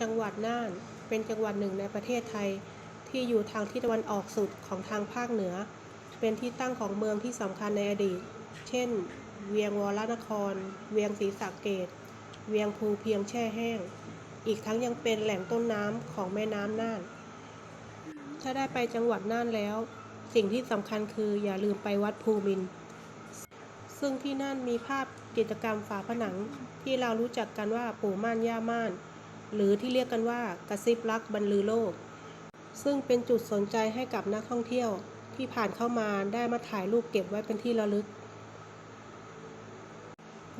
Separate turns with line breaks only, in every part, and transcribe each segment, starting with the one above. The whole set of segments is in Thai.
จังหวัดน่าน เป็นจังหวัดหนึ่งในประเทศไทย ที่อยู่ทางทิศตะวันออกสุดของทางภาคเหนือ เป็นที่ตั้งของเมืองที่สำคัญในอดีต เช่น เวียงวรนคร เวียงศรีสะเกดเวียงภูเพียงแช่แห้ง อีกทั้งยังเป็นแหล่งต้นน้ำของแม่น้ำน่าน ถ้าได้ไปจังหวัดน่านแล้ว สิ่งที่สำคัญคืออย่าลืมไปวัดภูมิน ซึ่งที่นั่นมีภาพกิจกรรมฝาผนังที่เรารู้จักกันว่าปู่ม่านย่าม่าน หรือที่เรียกกันว่ากระซิบรักบรรลือโลก ซึ่งเป็นจุดสนใจให้กับนักท่องเที่ยวที่ผ่านเข้ามาได้มาถ่ายรูปเก็บไว้เป็นที่ระลึก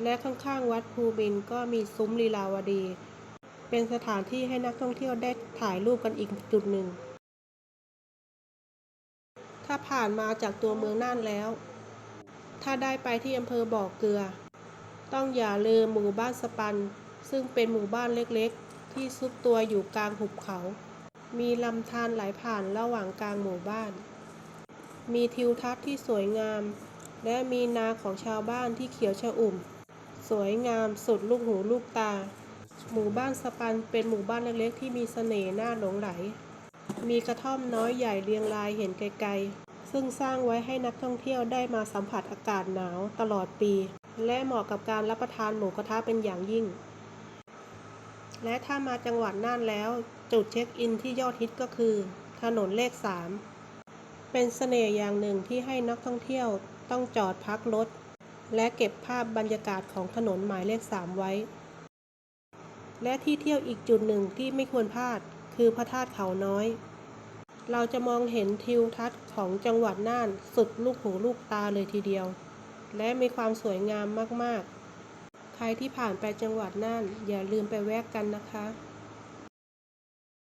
และข้างๆ วัดภูมินก็มีซุ้มลีลาวดี เป็นสถานที่ให้นักท่องเที่ยวได้ถ่ายรูปกันอีกจุดหนึ่ง ถ้าผ่านมาจากตัวเมืองน่านแล้ว ถ้าได้ไปที่อำเภอบ่อเกลือ ต้องอย่าลืมหมู่บ้านสปัน ซึ่งเป็นหมู่บ้านเล็กๆ ที่ซุกตัวอยู่กลางหุบเขา มีลำธารไหลผ่านระหว่างกลางหมู่บ้าน มีทิวทัศน์ที่สวยงาม และมีนาของชาวบ้านที่เขียวชอุ่ม สวยงามสุดลูกหูลูกตา หมู่บ้านสปันเป็นหมู่บ้านเล็กๆ ที่มีเสน่ห์น่าหลงไหล มีกระท่อมน้อยใหญ่เรียงรายเห็นไกลๆ ซึ่งสร้างไว้ให้นักท่องเที่ยวได้มาสัมผัสอากาศหนาวตลอดปี และเหมาะกับการรับประทานหมูกระทะเป็นอย่างยิ่ง และถ้ามาจังหวัดน่านแล้ว จุดเช็คอินที่ยอดฮิตก็คือ ถนนเลข 3 เป็นเสน่ห์อย่างหนึ่งที่ให้นักท่องเที่ยวต้องจอดพักรถ และเก็บภาพบรรยากาศของถนนหมายเลข 3 ไว้ และที่เที่ยวอีกจุดหนึ่งที่ไม่ควรพลาดคือพระธาตุเขาน้อย เราจะมองเห็นทิวทัศน์ของจังหวัดน่านสุดลูกหูลูกตาเลยทีเดียว และมีความสวยงามมากๆ ใครที่ผ่านไปจังหวัดน่านอย่าลืมไปแวะกันนะคะ